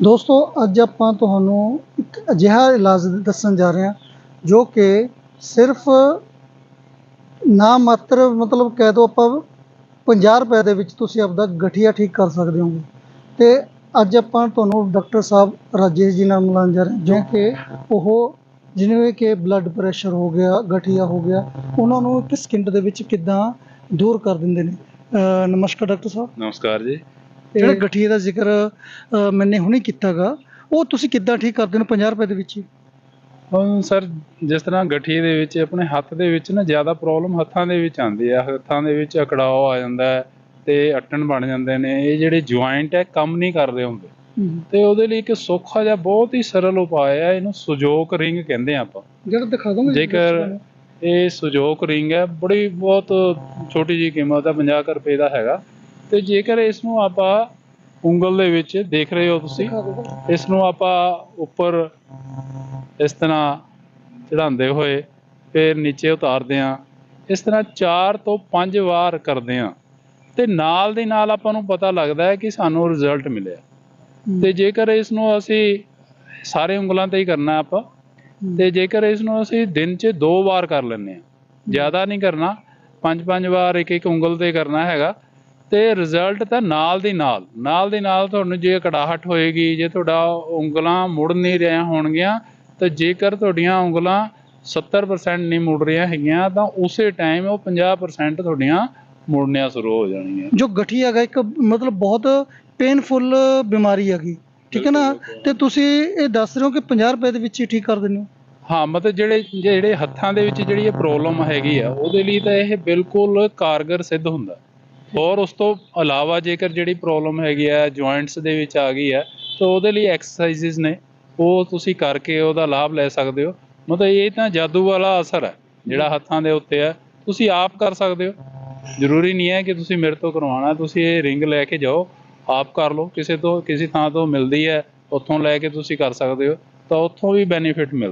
ਦੋਸਤੋ, ਅੱਜ ਆਪਾਂ ਤੁਹਾਨੂੰ ਇੱਕ ਅਜਿਹਾ ਇਲਾਜ ਦੱਸਣ ਜਾ ਰਹੇ ਹਾਂ, ਜੋ ਕਿ ਸਿਰਫ ਨਾ ਮਾਤਰ ਮਤਲਬ ਕਹਿ ਦੋ ਆਪਾਂ 50 ਰੁਪਏ ਦੇ ਵਿੱਚ ਤੁਸੀਂ ਆਪਦਾ ਗਠੀਆ ਠੀਕ ਕਰ ਸਕਦੇ ਹੋਗੇ ਤੇ ਅੱਜ ਆਪਾਂ ਤੁਹਾਨੂੰ ਡਾਕਟਰ ਸਾਹਿਬ ਰਾਜੇਸ਼ ਜੀ ਨਾਲ ਮਿਲਾਉਣ ਜਾ ਰਹੇ ਹਾਂ ਜੋ ਕਿ ਉਹ ਜਿਵੇਂ ਕਿ ਬਲੱਡ ਪ੍ਰੈਸ਼ਰ ਹੋ ਗਿਆ, ਗਠੀਆ ਹੋ ਗਿਆ, ਉਹਨਾਂ ਨੂੰ ਇੱਕ ਸਕਿੰਟ ਦੇ ਵਿੱਚ ਕਿੱਦਾਂ ਦੂਰ ਕਰ ਦਿੰਦੇ ਨੇ। ਨਮਸਕਾਰ ਡਾਕਟਰ ਸਾਹਿਬ। ਨਮਸਕਾਰ ਜੀ। ਜਿਹੜਾ ਗਠੀਏ ਦਾ ਜ਼ਿਕਰ ਅ, ਮੈਨੇ ਹੁਣੇ ਕੀਤਾਗਾ ਉਹ ਤੁਸੀਂ ਕਿੱਦਾਂ ਠੀਕ ਕਰਦੇ ਹੋ 50 ਰੁਪਏ ਦੇ ਵਿੱਚ ਹੀ? ਹੁਣ ਸਰ ਜਿਸ ਤਰ੍ਹਾਂ ਗਠੀਏ ਦੇ ਵਿੱਚ ਆਪਣੇ ਹੱਥ ਦੇ ਵਿੱਚ ਨਾ ਜ਼ਿਆਦਾ ਪ੍ਰੋਬਲਮ ਹੱਥਾਂ ਦੇ ਵਿੱਚ ਆਉਂਦੀ ਆ। ਹੱਥਾਂ ਦੇ ਵਿੱਚ ਅਕੜਾਓ ਆ ਜਾਂਦਾ ਹੈ ਤੇ ਅਟਣ ਬਣ ਜਾਂਦੇ ਨੇ। ਇਹ ਜਿਹੜੇ ਜੁਆਇੰਟ ਹੈ ਕੰਮ ਨਹੀਂ ਕਰਦੇ ਹੁੰਦੇ। ਤੇ ਉਹਦੇ ਲਈ ਇੱਕ ਸੌਖਾ ਜਿਹਾ ਬਹੁਤ ਹੀ ਸਰਲ ਉਪਾਅ ਹੈ ਇਹਨੂੰ ਸੁਜੋਕ ਰਿੰਗ ਕਹਿੰਦੇ ਆ ਆਪਾਂ। ਜਿਹੜਾ ਦਿਖਾ ਦੋਗੇ ਜੇਕਰ ਇਹ ਸੁਜੋਕ ਰਿੰਗ ਹੈ ਬੜੀ ਬਹੁਤ ਛੋਟੀ ਜੀ ਕੀਮਤ ਹੈ 50 ਕੁ ਰੁਪਏ ਦਾ ਹੈਗਾ। ਤੇ ਜੇਕਰ ਇਸ ਨੂੰ ਆਪਾਂ ਉਂਗਲ ਦੇ ਵਿੱਚ ਦੇਖ ਰਹੇ ਹੋ ਤੁਸੀਂ ਇਸ ਨੂੰ ਆਪਾਂ ਉੱਪਰ ਇਸ ਤਰ੍ਹਾਂ ਚੜਾਉਂਦੇ ਹੋਏ ਫਿਰ ਨੀਚੇ ਉਤਾਰਦੇ ਹਾਂ। ਇਸ ਤਰ੍ਹਾਂ 4 ਤੋਂ 5 ਵਾਰ ਕਰਦੇ ਹਾਂ ਤੇ ਨਾਲ ਦੀ ਨਾਲ ਆਪਾਂ ਨੂੰ ਪਤਾ ਲੱਗਦਾ ਹੈ ਕਿ ਸਾਨੂੰ ਰਿਜ਼ਲਟ ਮਿਲਿਆ। ਤੇ ਜੇਕਰ ਇਸ ਨੂੰ ਅਸੀਂ ਸਾਰੇ ਉਂਗਲਾਂ ਤੇ ਹੀ ਕਰਨਾ ਆਪਾਂ ਤੇ ਜੇਕਰ ਇਸ ਨੂੰ ਅਸੀਂ ਦਿਨ 'ਚ ਦੋ ਵਾਰ ਕਰ ਲੈਂਦੇ ਹਾਂ ਜ਼ਿਆਦਾ ਨਹੀਂ ਕਰਨਾ। ਪੰਜ ਪੰਜ ਵਾਰ ਇੱਕ ਇੱਕ ਉਂਗਲ ਤੇ ਕਰਨਾ ਹੈਗਾ। ਤੇ ਰਿਜ਼ਲਟ ਤਾਂ ਨਾਲ ਦੀ ਨਾਲ ਨਾਲ ਦੀ ਨਾਲ ਤੁਹਾਨੂੰ ਜੇ ਕੜਾਹਟ ਹੋਏਗੀ ਜੇ ਤੁਹਾਡਾ ਉਂਗਲਾਂ ਮੁੜ ਨਹੀਂ ਰਹੀਆਂ ਹੋਣਗੀਆਂ ਤਾਂ ਜੇਕਰ ਤੁਹਾਡੀਆਂ ਉਂਗਲਾਂ 70% ਨਹੀਂ ਮੁੜ ਰਹੀਆਂ ਹੈਗੀਆਂ ਤਾਂ ਉਸੇ ਟਾਈਮ ਉਹ 50% ਤੁਹਾਡੀਆਂ ਮੁੜਨੀਆਂ ਸ਼ੁਰੂ ਹੋ ਜਾਣਗੀਆਂ। ਜੋ ਗਠੀਆ ਹੈਗਾ ਇੱਕ ਮਤਲਬ ਬਹੁਤ ਪੇਨਫੁਲ ਬਿਮਾਰੀ ਹੈਗੀ ਠੀਕ ਹੈ ਨਾ? ਤੇ ਤੁਸੀਂ ਇਹ ਦੱਸ ਰਹੇ ਹੋ ਕਿ 50 ਰੁਪਏ ਦੇ ਵਿੱਚ ਹੀ ਠੀਕ ਕਰ ਦਿੰਦੇ ਹੋ? ਹਾਂ ਮਤਲਬ ਜਿਹੜੇ ਜਿਹੜੇ ਹੱਥਾਂ ਦੇ ਵਿੱਚ ਜਿਹੜੀ ਇਹ ਪ੍ਰੋਬਲਮ ਹੈਗੀ ਆ ਉਹਦੇ ਲਈ ਤਾਂ ਇਹ ਬਿਲਕੁਲ ਕਾਰਗਰ ਸਿੱਧ ਹੁੰਦਾ। ਔਰ ਉਸ ਤੋਂ ਇਲਾਵਾ ਜੇਕਰ ਜਿਹੜੀ ਪ੍ਰੋਬਲਮ ਹੈਗੀ ਆ ਜੁਆਇੰਟਸ ਦੇ ਵਿੱਚ ਆ ਗਈ ਹੈ ਤਾਂ ਉਹਦੇ ਲਈ ਐਕਸਰਸਾਈਜ਼ਸ ਨੇ, ਉਹ ਤੁਸੀਂ ਕਰਕੇ ਉਹਦਾ ਲਾਭ ਲੈ ਸਕਦੇ ਹੋ। ਮਤਲਬ ਇਹ ਤਾਂ ਜਾਦੂ ਵਾਲਾ ਅਸਰ ਹੈ, ਜਿਹੜਾ ਹੱਥਾਂ ਦੇ ਉੱਤੇ ਹੈ ਤੁਸੀਂ ਆਪ ਕਰ ਸਕਦੇ ਹੋ। ਜ਼ਰੂਰੀ ਨਹੀਂ ਹੈ ਕਿ ਤੁਸੀਂ ਮੇਰੇ ਤੋਂ ਕਰਵਾਉਣਾ, ਤੁਸੀਂ ਇਹ ਰਿੰਗ ਲੈ ਕੇ ਜਾਓ, ਆਪ ਕਰ ਲਓ। ਕਿਸੇ ਤੋਂ, ਕਿਸੇ ਥਾਂ ਤੋਂ ਮਿਲਦੀ ਹੈ, ਉੱਥੋਂ ਲੈ ਕੇ ਤੁਸੀਂ ਕਰ ਸਕਦੇ ਹੋ, ਤਾਂ ਉੱਥੋਂ ਵੀ ਬੈਨੀਫਿਟ ਮਿਲਦਾ।